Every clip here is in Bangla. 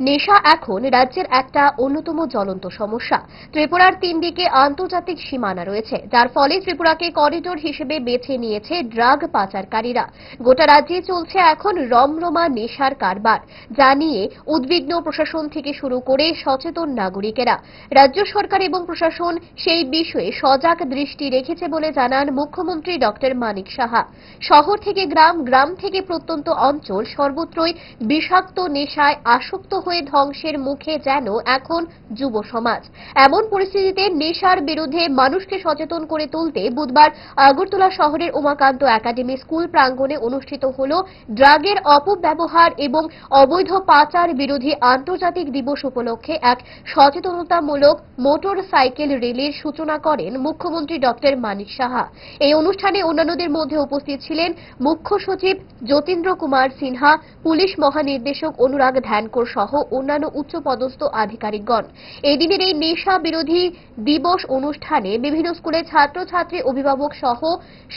নেশা এখন রাজ্যের একটা অন্যতম জ্বলন্ত সমস্যা। ত্রিপুরার তিন দিকে আন্তর্জাতিক সীমানা রয়েছে, যার ফলে ত্রিপুরাকে করিডোর হিসেবে বেছে নিয়েছে ড্রাগ পাচারকারীরা। গোটা রাজ্যে চলছে এখন রমরমা নেশার কারবার, যা নিয়ে উদ্বিগ্ন প্রশাসন থেকে শুরু করে সচেতন নাগরিকেরা। রাজ্য সরকার এবং প্রশাসন সেই বিষয়ে সজাগ দৃষ্টি রেখেছে বলে জানান মুখ্যমন্ত্রী ডক্টর মানিক সাহা। শহর থেকে গ্রাম গ্রাম থেকে প্রত্যন্ত অঞ্চল সর্বত্রই বিষাক্ত নেশায় আসক্ত হয়ে ধ্বংসের মুখে যেন এখন যুব সমাজ। এমন পরিস্থিতিতে নেশার বিরুদ্ধে মানুষকে সচেতন করে তুলতে বুধবার আগরতলা শহরের উমাকান্ত একাডেমি স্কুল প্রাঙ্গণে অনুষ্ঠিত হল ড্রাগের অপব্যবহার এবং অবৈধ পাচার বিরোধী আন্তর্জাতিক দিবস উপলক্ষে এক সচেতনতামূলক মোটর সাইকেল র্যালির সূচনা করেন মুখ্যমন্ত্রী ডক্টর মানিক সাহা। এই অনুষ্ঠানে অন্যান্যদের মধ্যে উপস্থিত ছিলেন মুখ্য সচিব যতীন্দ্র কুমার সিনহা, পুলিশ মহানির্দেশক অনুরাগ ধ্যানকর সহ অন্যান্য উচ্চপদস্থ আধিকারিকগণ। এদিনের এই নেশা বিরোধী দিবস অনুষ্ঠানে বিভিন্ন স্কুলের ছাত্রছাত্রী অভিভাবক সহ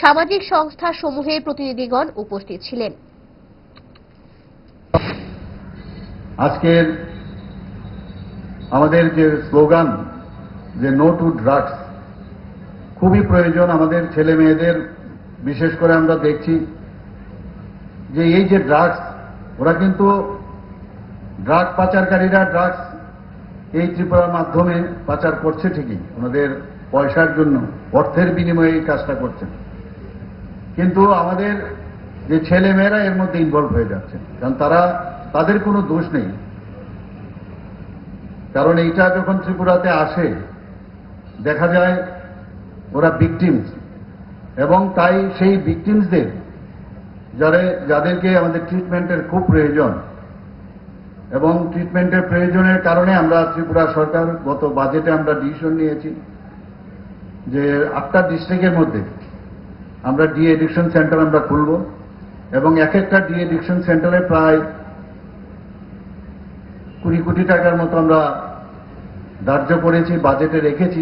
সামাজিক সংস্থা সমূহের প্রতিনিধিগণ উপস্থিত ছিলেন। আজকের আমাদের যে স্লোগান, যে নো টু ড্রাগস খুবই প্রয়োজন আমাদের ছেলে মেয়েদের, বিশেষ করে আমরা দেখছি যে এই যে ড্রাগস ওরা কিন্তু ড্রাগ পাচারকারীরা ড্রাগস এই ত্রিপুরার মাধ্যমে পাচার করছে ঠিকই। ওনাদের পয়সার জন্য, অর্থের বিনিময়ে এই কাজটা করছেন কিন্তু আমাদের যে ছেলে মেয়েরা এর মধ্যে ইনভলভ হয়ে যাচ্ছে, কারণ তারা, তাদের কোনো দোষ নেই। কারণ এইটা যখন ত্রিপুরাতে আসে, দেখা যায় ওরা ভিকটিমস এবং তাই সেই ভিকটিমসদের যারা, যাদেরকে আমাদের ট্রিটমেন্টের খুব প্রয়োজন এবং ট্রিটমেন্টের প্রয়োজনের কারণে আমরা ত্রিপুরা সরকার গত বাজেটে আমরা ডিসিশন নিয়েছি যে আটটা ডিস্ট্রিক্টের মধ্যে আমরা ডি এডিকশন সেন্টার আমরা খুলব এবং এক একটা ডি এডিকশন সেন্টারে প্রায় কুড়ি কোটি টাকার মতো আমরা ধার্য করেছি বাজেটে রেখেছি।